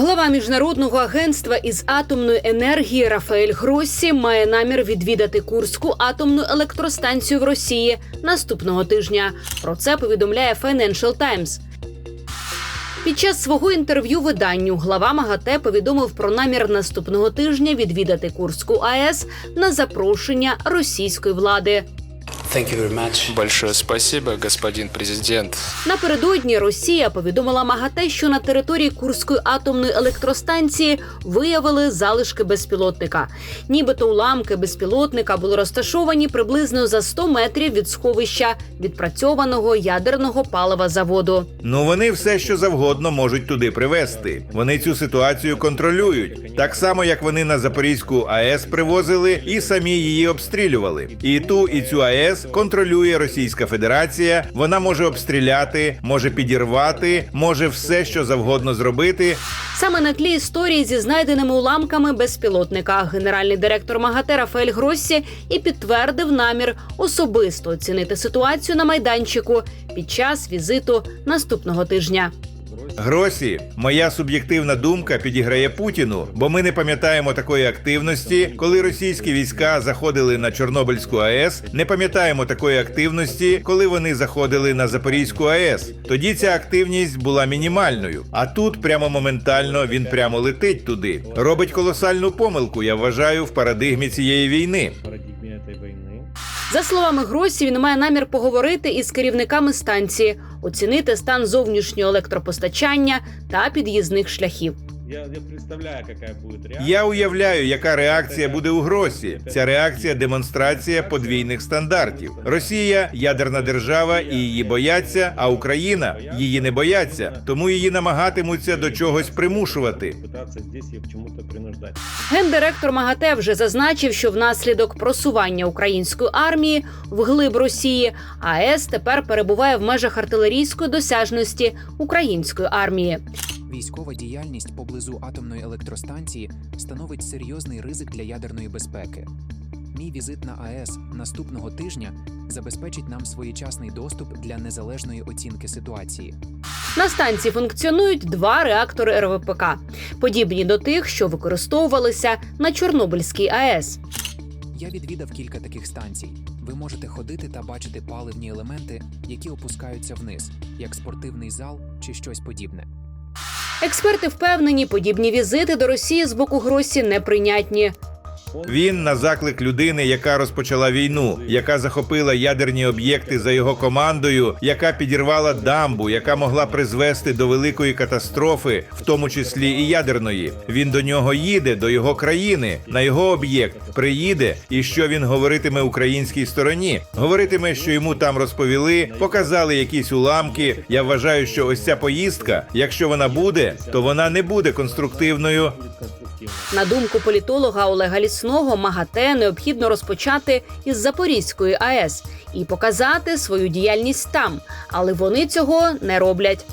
Глава міжнародного агентства із атомної енергії Рафаель Гроссі має намір відвідати Курську атомну електростанцію в Росії наступного тижня. Про це повідомляє Financial Times. Під час свого інтерв'ю виданню глава МАГАТЕ повідомив про намір наступного тижня відвідати Курську АЕС на запрошення російської влади. Thank you very much. Большое спасибо, господин президент. Напередодні Росія повідомила МАГАТЕ, що на території Курської атомної електростанції виявили залишки безпілотника. Нібито уламки безпілотника були розташовані приблизно за 100 метрів від сховища відпрацьованого ядерного палива заводу. Ну вони все, що завгодно можуть туди привезти. Вони цю ситуацію контролюють. Так само, як вони на Запорізьку АЕС привозили і самі її обстрілювали. І ту, і цю АЕС контролює Російська Федерація. Вона може обстріляти, може підірвати, може все, що завгодно зробити. Саме на тлі історії зі знайденими уламками безпілотника генеральний директор МАГАТЕ Рафаель Гроссі і підтвердив намір особисто оцінити ситуацію на майданчику під час візиту наступного тижня. Гросі, моя суб'єктивна думка підіграє Путіну, бо ми не пам'ятаємо такої активності, коли російські війська заходили на Чорнобильську АЕС. Не пам'ятаємо такої активності, коли вони заходили на Запорізьку АЕС. Тоді ця активність була мінімальною. А тут прямо моментально він прямо летить туди. Робить колосальну помилку. Я вважаю в парадигмі цієї війни. За словами Гросі, він має намір поговорити із керівниками станції, оцінити стан зовнішнього електропостачання та під'їзних шляхів. Я, я представляю, какая будет реакция. Я уявляю, яка реакція буде у Гросі. Ця реакція демонстрація подвійних стандартів. Росія ядерна держава і її бояться, а Україна її не бояться, тому її намагатимуться до чогось примушувати. Гендиректор МАГАТЕ вже зазначив, що внаслідок просування української армії вглиб Росії АЕС тепер перебуває в межах артилерійської досяжності української армії. Військова діяльність поблизу атомної електростанції становить серйозний ризик для ядерної безпеки. Мій візит на АЕС наступного тижня забезпечить нам своєчасний доступ для незалежної оцінки ситуації. На станції функціонують два реактори РВПК, подібні до тих, що використовувалися на Чорнобильській АЕС. Я відвідав кілька таких станцій. Ви можете ходити та бачити паливні елементи, які опускаються вниз, як спортивний зал чи щось подібне. Експерти впевнені, подібні візити до Росії з боку Гросі неприйнятні. Він на заклик людини, яка розпочала війну, яка захопила ядерні об'єкти за його командою, яка підірвала дамбу, яка могла призвести до великої катастрофи, в тому числі і ядерної. Він до нього їде, до його країни, на його об'єкт приїде, і що він говоритиме українській стороні? Говоритиме, що йому там розповіли, показали якісь уламки. Я вважаю, що ось ця поїздка, якщо вона буде, то вона не буде конструктивною. На думку політолога Олега Лісного, МАГАТЕ необхідно розпочати із Запорізької АЕС і показати свою діяльність там, але вони цього не роблять.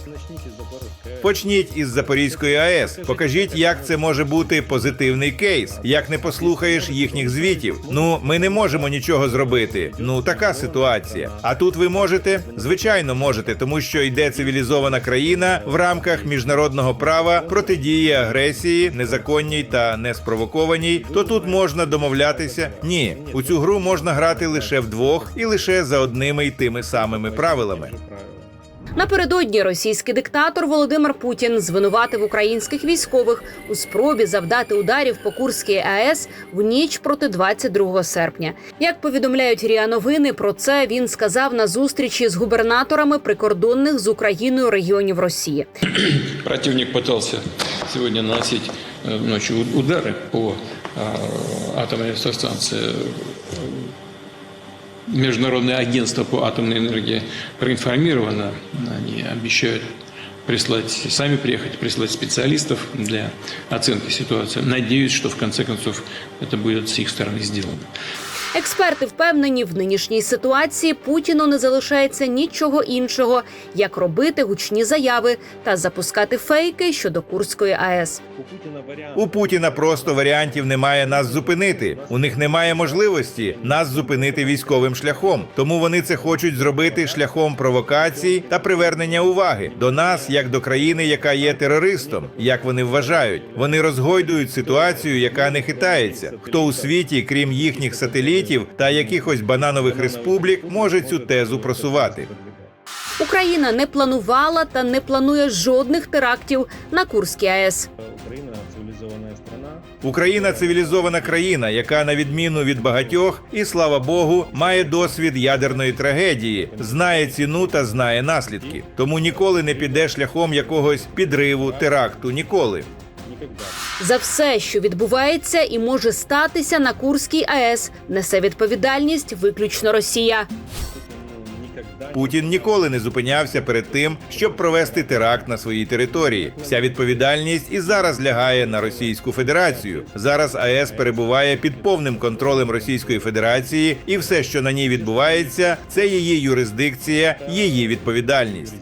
Почніть із Запорізької АЕС. Покажіть, як це може бути позитивний кейс, як не послухаєш їхніх звітів. Ну, ми не можемо нічого зробити. Ну така ситуація. А тут ви можете? Звичайно, можете, тому що йде цивілізована країна в рамках міжнародного права протидіє агресії, незаконній та неспровокованій. То тут можна домовлятися. Ні, у цю гру можна грати лише вдвох і лише за одними й тими самими правилами. Тоже правило. Напередодні російський диктатор Володимир Путін звинуватив українських військових у спробі завдати ударів по Курській АЕС в ніч проти 22 серпня. Як повідомляють РІА Новини, про це він сказав на зустрічі з губернаторами прикордонних з Україною регіонів Росії. Противник пытался сегодня наносить э, ночью у- удары по э, атомной электростанции. Международное агентство по атомной энергии проинформировано. Они обещают прислать, сами приехать, прислать специалистов для оценки ситуации. Надеюсь, что в конце концов это будет с их стороны сделано. Експерти впевнені, в нинішній ситуації Путіну не залишається нічого іншого, як робити гучні заяви та запускати фейки щодо Курської АЕС. У Путіна просто варіантів немає нас зупинити. У них немає можливості нас зупинити військовим шляхом. Тому вони це хочуть зробити шляхом провокацій та привернення уваги до нас, як до країни, яка є терористом. Як вони вважають, вони розгойдують ситуацію, яка не хитається. Хто у світі, крім їхніх сателітів та якихось бананових республік, може цю тезу просувати. Україна не планувала та не планує жодних терактів на Курській АЕС. Україна цивілізована країна, яка на відміну від багатьох, і слава Богу, має досвід ядерної трагедії, знає ціну та знає наслідки. Тому ніколи не піде шляхом якогось підриву, теракту. Ніколи. За все, що відбувається і може статися на Курській АЕС, несе відповідальність виключно Росія. Путін ніколи не зупинявся перед тим, щоб провести теракт на своїй території. Вся відповідальність і зараз лягає на Російську Федерацію. Зараз АЕС перебуває під повним контролем Російської Федерації, і все, що на ній відбувається, це її юрисдикція, її відповідальність.